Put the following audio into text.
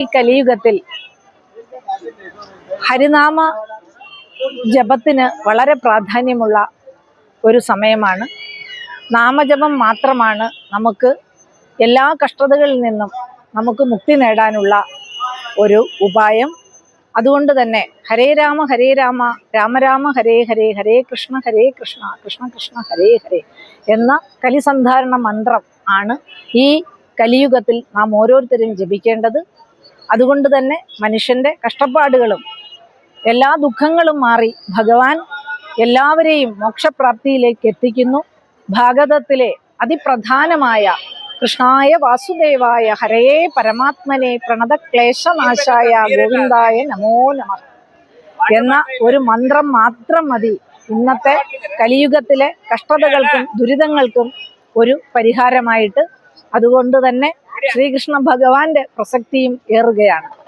ഈ കലിയുഗത്തിൽ ഹരിനാമ ജപത്തിന് വളരെ പ്രാധാന്യമുള്ള ഒരു സമയമാണ്. നാമജപം മാത്രമാണ് നമുക്ക് എല്ലാ കഷ്ടതകളിൽ നിന്നും നമുക്ക് മുക്തി നേടാനുള്ള ഒരു ഉപായം. അതുകൊണ്ട് തന്നെ ഹരേ രാമ ഹരേ രാമ രാമരാമ ഹരേ ഹരേ ഹരേ കൃഷ്ണ ഹരേ കൃഷ്ണ കൃഷ്ണ കൃഷ്ണ ഹരേ ഹരേ എന്ന കലിസന്ധാരണ മന്ത്രം ആണ് ഈ കലിയുഗത്തിൽ നാം ഓരോരുത്തരും ജപിക്കേണ്ടത്. അതുകൊണ്ട് തന്നെ മനുഷ്യന്റെ കഷ്ടപ്പാടുകളും എല്ലാ ദുഃഖങ്ങളും മാറി ഭഗവാൻ എല്ലാവരെയും മോക്ഷപ്രാപ്തിയിലേക്ക് എത്തിക്കുന്നു. ഭാഗവതത്തിലെ അതിപ്രധാനമായ കൃഷ്ണായ വാസുദേവായ ഹരേ പരമാത്മനെ പ്രണതക്ലേശനാശായ ഗോവിന്ദായ നമോ നമ എന്ന ഒരു മന്ത്രം മാത്രം മതി. ഇന്നത്തെ കലിയുഗത്തിലെ കഷ്ടതകൾക്കും ദുരിതങ്ങൾക്കും ഒരു പരിഹാരമായിട്ട്. അതുകൊണ്ട് തന്നെ ശ്രീകൃഷ്ണ ഭഗവാന്റെ പ്രസക്തിയും ഏറുകയാണ്.